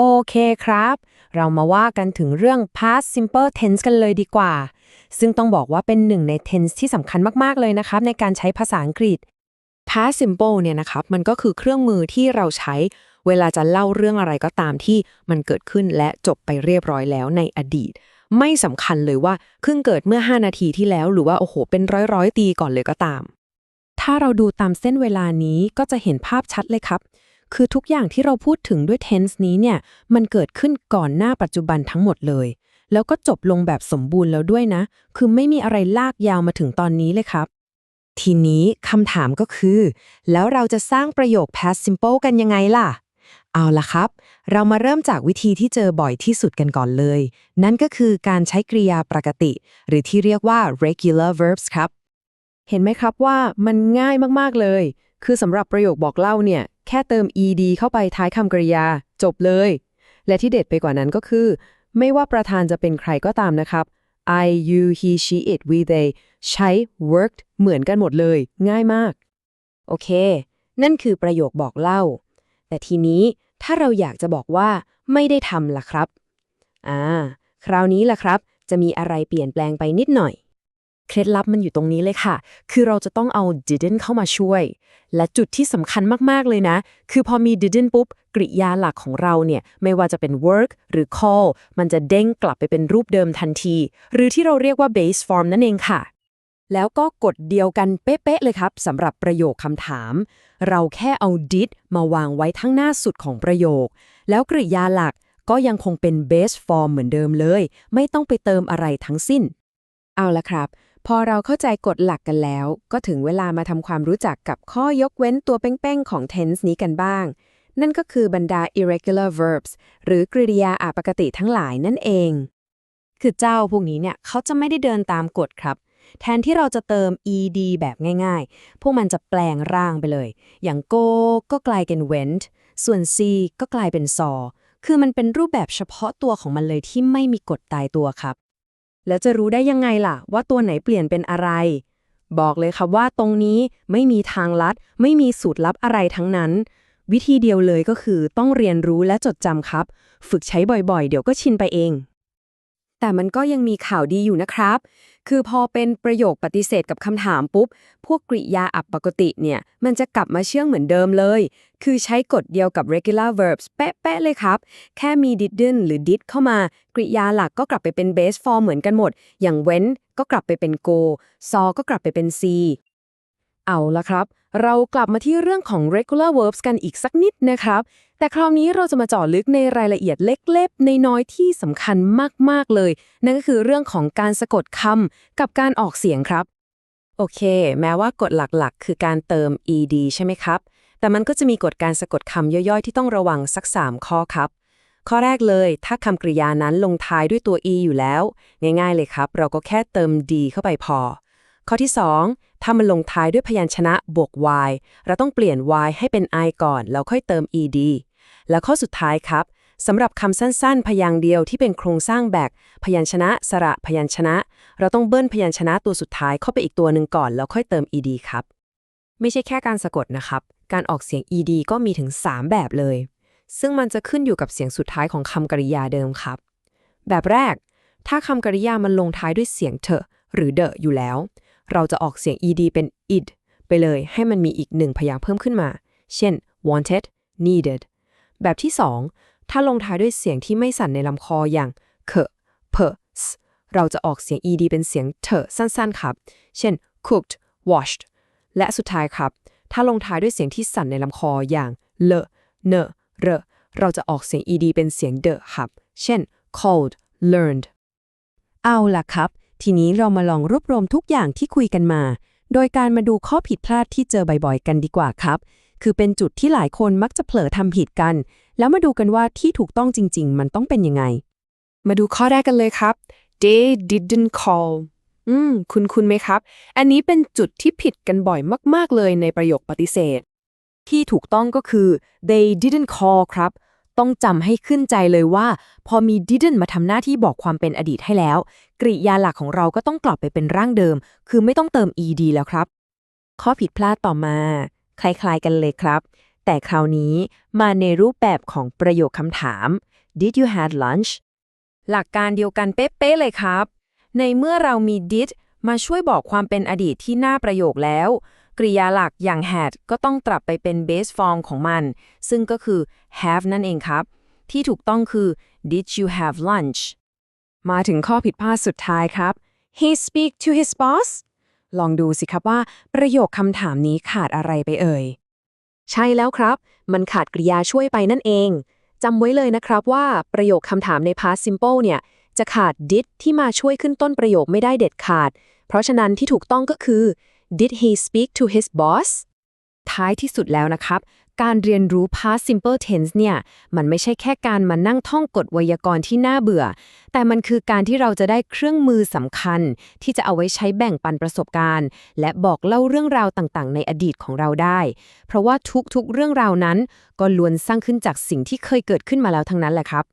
โอเคครับ เรามาว่ากันถึงเรื่อง past simple tense กันเลยดีกว่า ซึ่งต้องบอกว่าเป็นหนึ่งใน tense ที่สำคัญมาก ๆ เลยนะครับ ในการใช้ภาษาอังกฤษ past simple เนี่ยนะครับ มันก็คือเครื่องมือที่เราใช้เวลาจะเล่าเรื่องอะไรก็ตามที่มันเกิดขึ้นและจบไปเรียบร้อยแล้วในอดีต ไม่สำคัญเลยว่าเพิ่งเกิดเมื่อ 5 นาทีที่แล้ว หรือว่าโอ้โห เป็นร้อยร้อยๆปีก่อนเลยก็ตาม ถ้าเราดูตามเส้นเวลานี้ก็จะเห็นภาพชัดเลยครับ คือทุกอย่างที่เราพูดถึงด้วย tense นี้เนี่ย มันเกิดขึ้นก่อนหน้าปัจจุบันทั้งหมดเลย แล้วก็จบลงแบบสมบูรณ์แล้วด้วยนะ คือไม่มีอะไรลากยาวมาถึงตอนนี้เลยครับ ทีนี้คำถามก็คือ แล้วเราจะสร้างประโยค past simple กันยังไงล่ะ เอาละครับ เรามาเริ่มจากวิธีที่เจอบ่อยที่สุดกันก่อนเลย นั่นก็คือการใช้กริยาปกติ หรือที่เรียกว่า regular verbs ครับ เห็นไหมครับว่ามันง่ายมากๆเลย คือสำหรับประโยคบอกเล่าเนี่ย แค่เติม ed เข้าไปท้ายคำกริยา จบเลย และที่เด็ดไปกว่านั้นก็คือ ไม่ว่าประธานจะเป็นใครก็ตามนะครับ I you he she it we they ใช้ worked เหมือนกันหมดเลย ง่ายมาก โอเค นั่นคือประโยคบอกเล่า แต่ทีนี้ถ้าเราอยากจะบอกว่า ไม่ได้ทำล่ะครับ อ่า คราวนี้ล่ะครับ จะมีอะไรเปลี่ยนแปลงไปนิดหน่อย เคล็ดลับมันอยู่ตรงนี้เลยค่ะ คือเราจะต้องเอา didn't เข้ามาช่วย และจุดที่สำคัญมาก ๆ เลยนะ คือพอมี didn't ปุ๊บ กริยาหลักของเราเนี่ย ไม่ว่าจะเป็น work หรือ call มันจะเด้งกลับไปเป็นรูปเดิมทันที หรือที่เราเรียกว่า base form นั่นเองค่ะ แล้วก็กฎเดียวกันเป๊ะ ๆ เลยครับสำหรับประโยคคำถาม เราแค่เอา did มาวางไว้ทั้งหน้าสุดของประโยค แล้วกริยาหลักก็ยังคงเป็น base form เหมือนเดิมเลย ไม่ต้องไปเติมอะไรทั้งสิ้น เอาละครับ พอเราเข้าใจกฎหลักกันแล้ว ก็ถึงเวลามาทำความรู้จักกับข้อยกเว้นตัวเป้งๆ ของ tense นี้กันบ้าง นั่นก็คือบรรดา irregular verbs หรือกริยาอาปกติทั้งหลายนั่นเอง คือเจ้าพวกนี้เนี่ยเขาจะไม่ได้เดินตามกฎครับ แทนที่เราจะเติม ed แบบง่ายๆ พวกมันจะแปลงร่างไปเลย อย่าง go ก็กลายเป็น went ส่วน see ก็กลายเป็น saw คือมันเป็นรูปแบบเฉพาะตัวของมันเลยที่ไม่มีกฎตายตัวครับ แล้วจะรู้ได้ยังไงล่ะ ว่าตัวไหนเปลี่ยนเป็นอะไร บอกเลยครับว่าตรงนี้ไม่มีทางลัด ไม่มีสูตรลับอะไรทั้งนั้น วิธีเดียวเลยก็คือต้องเรียนรู้และจดจำครับ ฝึกใช้บ่อยๆ เดี๋ยวก็ชินไปเอง แต่มันก็ยังมีข่าวดีอยู่นะครับ คือพอเป็นประโยคปฏิเสธกับคำถามปุ๊บ พวกกริยาอัปปกติเนี่ย มันจะกลับมาเชื่องเหมือนเดิมเลย คือใช้กฎเดียวกับ regular verbs เป๊ะๆเลยครับ แค่มี didn't หรือ did เข้ามา กริยาหลักก็กลับไปเป็น base form เหมือนกันหมด อย่าง went ก็กลับไปเป็น go saw ก็กลับไปเป็น see เอาละครับเรากลับมาที่เรื่องของ regular verbs กันอีกสักนิดนะครับ แต่คราวนี้เราจะมาเจาะลึกในรายละเอียดเล็กๆ ในน้อยที่สำคัญมากๆเลย นั่นก็คือเรื่องของการสะกดคำกับการออกเสียงครับ โอเค แม้ว่ากฎหลักๆ คือการเติม ed ใช่ไหมครับ แต่มันก็จะมีกฎการสะกดคำย่อยๆ ที่ต้องระวังสัก 3 ข้อครับ ข้อแรกเลย ถ้าคำกริยานั้นลงท้ายด้วยตัว e อยู่แล้ว ง่ายๆเลยครับ เราก็แค่เติม d เข้าไปพอ ข้อที่ 2 ถ้ามันลงท้ายด้วยพยัญชนะบวก y เราต้องเปลี่ยน y ให้เป็น i ก่อน แล้วค่อยเติม ed แล้วข้อสุดท้ายครับสำหรับคำสั้นๆ พยางเดียวที่เป็นโครงสร้างแบก พยัญชนะ สระพยัญชนะ เราต้องเบิ้ลพยัญชนะตัวสุดท้ายเข้าไปอีกตัวหนึ่งก่อน แล้วค่อยเติม ed ครับ ไม่ใช่แค่การสะกดนะครับ การออกเสียง ed ก็มีถึง 3 แบบเลย ซึ่งมันจะขึ้นอยู่กับเสียงสุดท้ายของคำกริยาเดิมครับ แบบแรก ถ้าคำกริยามันลงท้ายด้วยเสียงเถอะหรือเดอะอยู่แล้ว เราจะออกเสียง ed เป็น id ไปเลยให้มันมีอีกหนึ่งพยางค์เพิ่มขึ้นมา เช่น wanted needed แบบที่ 2 ถ้าลงท้ายด้วยเสียงที่ไม่สั่นในลำคออย่างเคเพสเราจะออกเสียง ed เป็นเสียงเถอสั้นๆครับ เช่น cooked washed และสุดท้ายครับ ถ้าลงท้ายด้วยเสียงที่สั่นในลำคออย่างเลเนเรเราจะออกเสียง ed เป็นเสียงเดอครับ เช่น cold learned เอาล่ะครับ ทีนี้เรามาลองรวบรวมทุกอย่างที่คุยกันมา โดยการมาดูข้อผิดพลาดที่เจอบ่อยๆ กันดีกว่าครับ คือเป็นจุดที่หลายคนมักจะเผลอทำผิดกัน แล้วมาดูกันว่าที่ถูกต้องจริง ๆ มันต้องเป็นยังไง มาดูข้อแรกกันเลยครับ they didn't call อืม คุณคุณไหมครับ อันนี้เป็นจุดที่ผิดกันบ่อยมาก ๆ เลยในประโยคปฏิเสธ ที่ถูกต้องก็คือ they didn't call ครับ ต้องจำให้ขึ้นใจเลยว่า พอมี didn't มาทำหน้าที่บอกความเป็นอดีตให้แล้ว กริยาหลักของเราก็ต้องกลับไปเป็นร่างเดิม คือไม่ต้องเติม ed แล้วครับ ข้อผิดพลาดต่อมา คล้ายๆกันเลยครับ แต่คราวนี้มาในรูปแบบของประโยคคำถาม Did you had lunch หลักการเดียวกันเป๊ะๆเลยครับ ในเมื่อเรามี did มาช่วยบอกความเป็นอดีตที่น้าประโยคแล้ว กริยาหลักอย่าง had ก็ต้องกลับไปเป็น base form ของมัน ซึ่งก็คือ have นั่นเองครับ ที่ถูกต้องคือ did you have lunch มาถึงข้อผิดพลาดสุดท้ายครับ he speak to his boss ลองดูสิครับว่า ประโยคคำถามนี้ขาดอะไรไปเอ่ย ใช่แล้วครับ มันขาดกริยาช่วยไปนั่นเองจำไว้เลยนะครับว่าประโยคคำถามใน past simple เนี่ย จะขาด did ที่มาช่วยขึ้นต้นประโยคไม่ได้เด็ดขาด เพราะฉะนั้นที่ถูกต้องก็คือ did he speak to his boss ท้ายที่สุดแล้วนะครับ การเรียนรู้ past simple tense เนี่ย มันไม่ใช่แค่การมานั่งท่องกฎไวยากรณ์ที่น่าเบื่อ แต่มันคือการที่เราจะได้เครื่องมือสำคัญ ที่จะเอาไว้ใช้แบ่งปันประสบการณ์ และบอกเล่าเรื่องราวต่างๆ ในอดีตของเราได้ เพราะว่าทุกๆ เรื่องราวนั้น ก็ล้วนสร้างขึ้นจากสิ่งที่เคยเกิดขึ้นมาแล้วทั้งนั้นแหละครับ